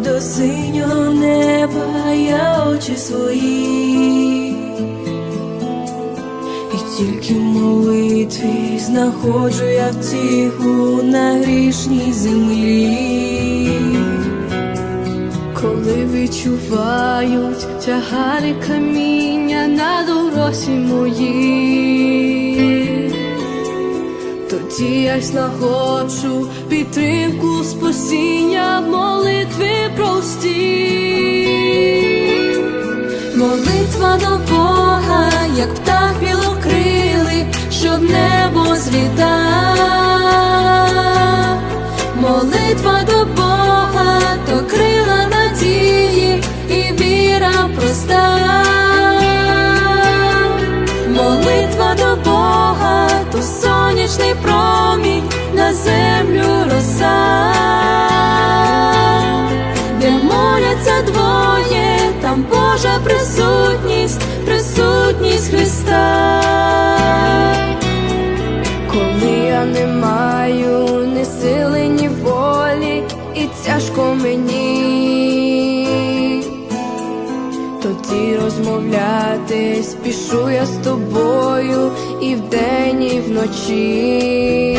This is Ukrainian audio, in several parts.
до синього неба я очі свої, і тільки молитві знаходжу я втіху на грішній землі, коли відчувають тягарі каміння на доросі моїй тоді я знаходжу підтримку спасіння в молитві простій. молитва до Бога, як птах білокрилий, щоб небо злітав. Землю роса, де моляться двоє, там Божа присутність, присутність Христа. Коли я не маю ні сили, ні волі, і тяжко мені, тоді розмовляти спішу я з тобою і вдень, і вночі.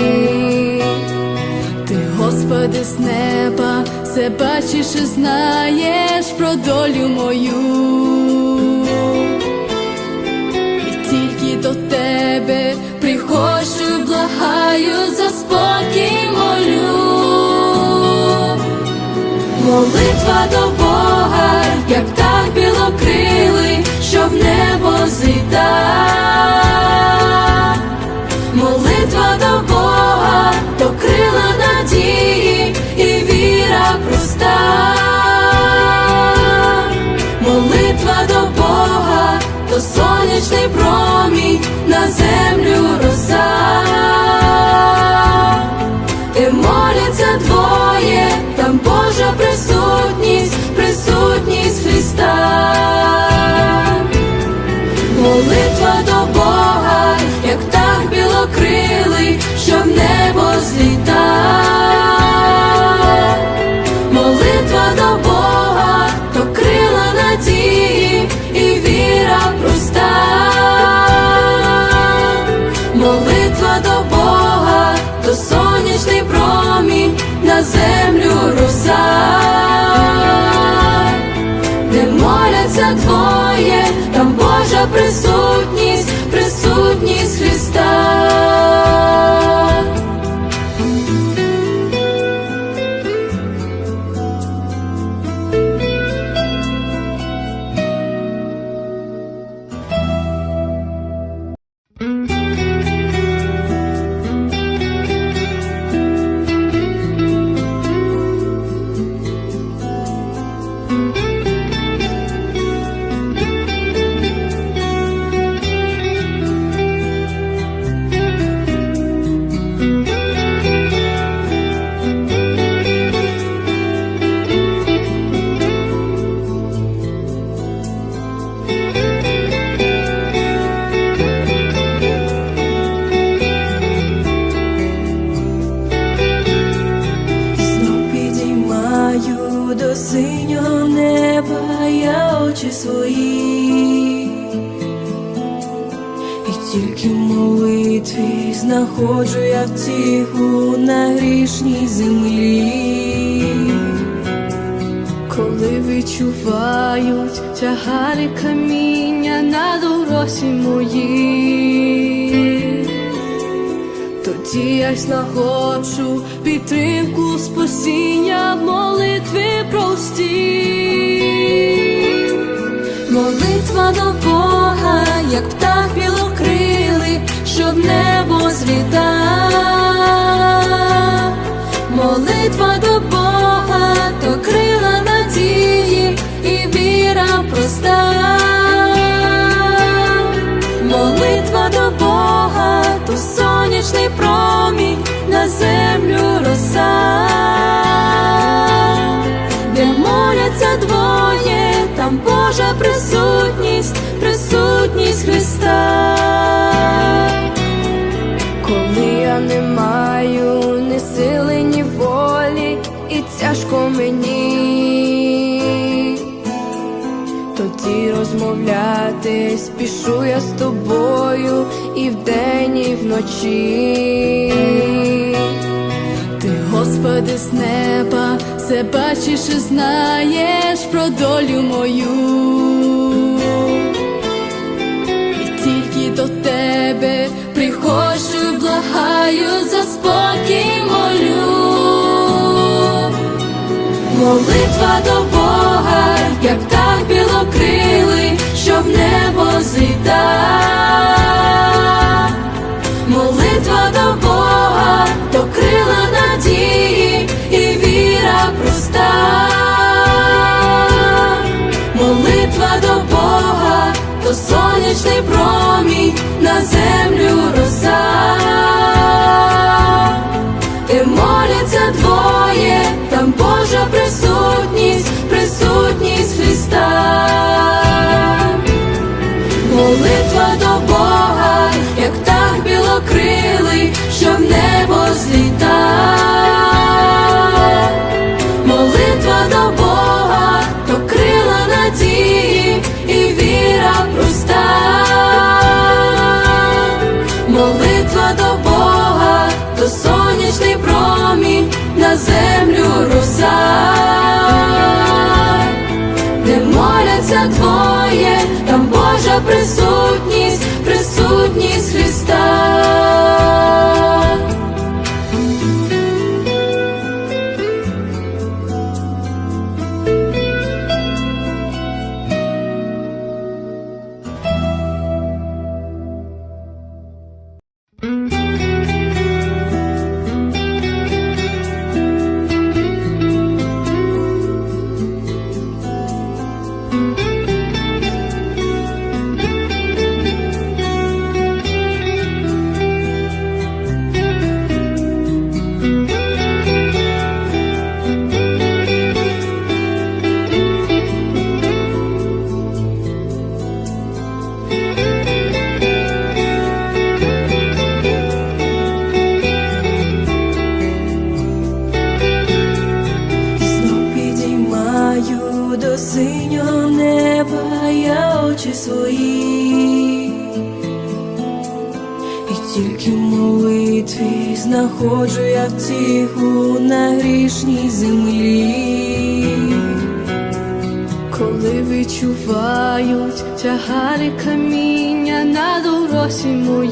Господи, з неба, все бачиш і знаєш про долю мою. І тільки до тебе приходжу, благаю за спокій молю. Молитва до Бога, як птах білокрилий, що в небо зліта. Божа тільки в молитві знаходжу я втіху на грішній землі. Коли відчувають тягарі каміння на дорозі моїй, тоді я знаходжу підтримку спасіння в молитві простій. Молитва до Бога, як птах білокрилий, що в небо злітав. Молитва до Бога, то крила надії і віра проста. Молитва до Бога, то сонячний промінь на землю роса, де моляться двоє, там Божа присутність, спішу я з тобою і вдень, і вночі. Ти, Господи, з неба, все бачиш і знаєш про долю мою. І тільки до тебе приходжу, Молитва до Бога, то сонячний промінь на землю роса, де моляться двоє, там Божа присутність, присутність Христа. Тільки молитві знаходжу я втіху на грішній землі. Коли відчувають тягари каміння на дорозі моїй,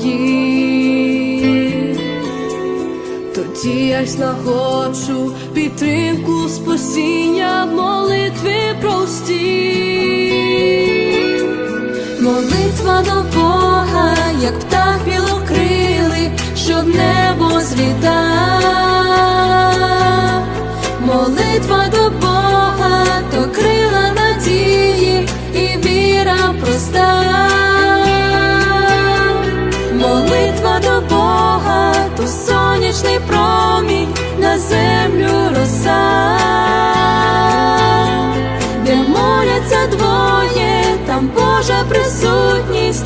тоді я знаходжу підтримку спасіння в молитві прості. Молитва до Бога, як птах білокрилий, що в небо зліта. Молитва до Бога, то крила надії і віра проста. Молитва до Бога, то сонячний промінь на землю роса де моляться двоє, там Божа присутність